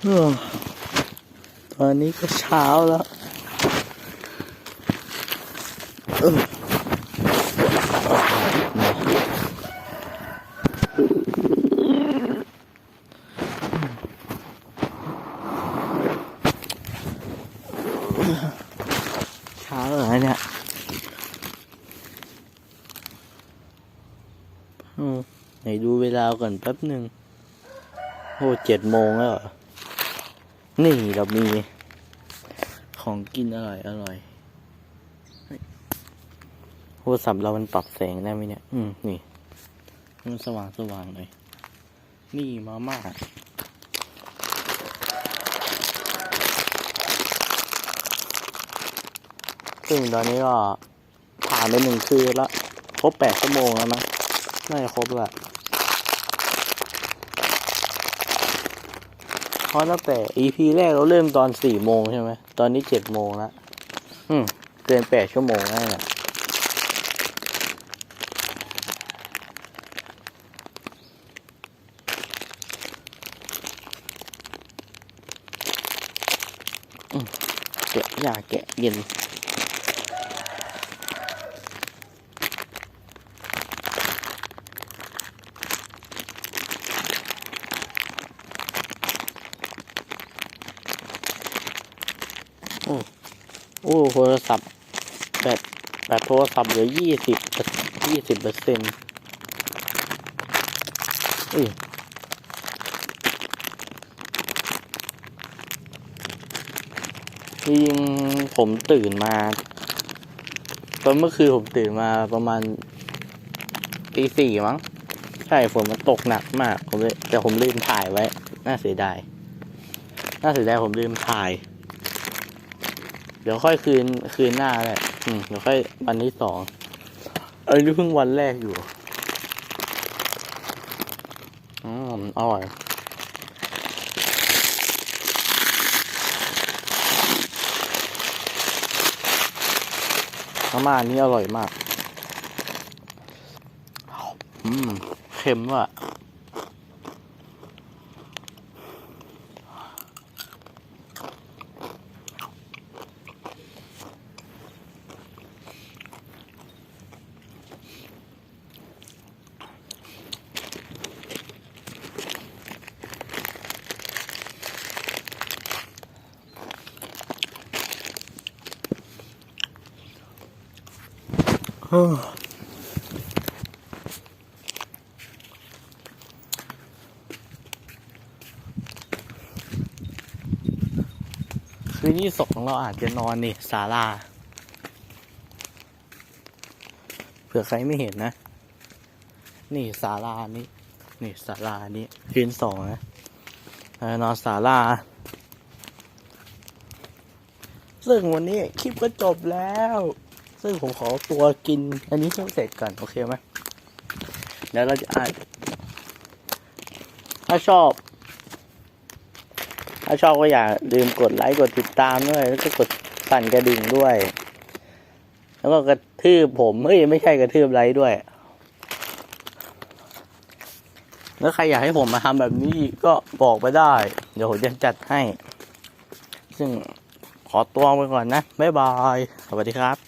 ตอนนี้ก็เช้าแล้วเช้าเหรอเนี่ยไหนดูเวลาก่อนแป๊บหนึ่งโอ้เจ็ดโมงแล้วอ นี่เรามีของกินอร่อยอร่อยโทรศัพท์เรามันปรับแสงได้ไหมเนี่ย อืม นี่ มันสว่างสว่างเลย นี่มาม่าซึ่งตอนนี้ก็ผ่านไปหนึ่งคืนล้วครบแปดชั่วโมงแล้วมั้งน่าจะครบและ เพราะตั้งแต่ EP แรกเราเริ่มตอนสี่โมงใช่ไหม ตอนนี้เจ็ดโมงแล้ว อืม เกินแปดชั่วโมงแน่เนี่ยอืมแกะยาแกะเย็น โอ้โอ้โทรศัพท์แบตแบตโทรศัพท์เหลือยี่สิบยี่สิบเปอร์เซ็นต์อุ้ยจริงผมตื่นมาตอนเมื่อคืนผมตื่นมาประมาณตีสี่มั้ง ใช่ฝนมันตกหนักมาก ผมเลยแต่ผมลืมถ่ายไว้ น่าเสียดาย น่าเสียดายผมลืมถ่าย ดี๋ยวค่อยคืนคืนหน้าแหละอืมเดี๋ยวค่อยวันที่สองเอ้ยนี่เพิ่งวันแรกอยู่อืมอร่อยมาม่านี้อร่อยมาก อืม เค็มว่ะ เฮ้อคืนที่สองเราอาจจะนอนนี่ศาลาเผื่อใครไม่เห็นนะ นี่ศาลานี้ นี่ศาลานี้คืนสองนะนอนศาลาซึ่งวันนี้คลิปก็จบแล้ว ซึ่งผมขอตัวกินอันนี้เพิ่งเสร็จก่อนโอเคไหมเดี๋ยวเราจะอ่านถ้าชอบ ถ้าชอบก็อย่าลืมกดไลค์กดติดตามด้วย แล้วก็กดสั่นกระดิ่งด้วย แล้วก็กระทืบผมเฮ้ยไม่ใช่กระทืบไลค์ด้วย แล้วใครอยากให้ผมมาทำแบบนี้ก็บอกไปได้ เดี๋ยวผมจะจัดให้ ซึ่งขอตัวไปก่อนนะ บ๊ายบาย สวัสดีครับ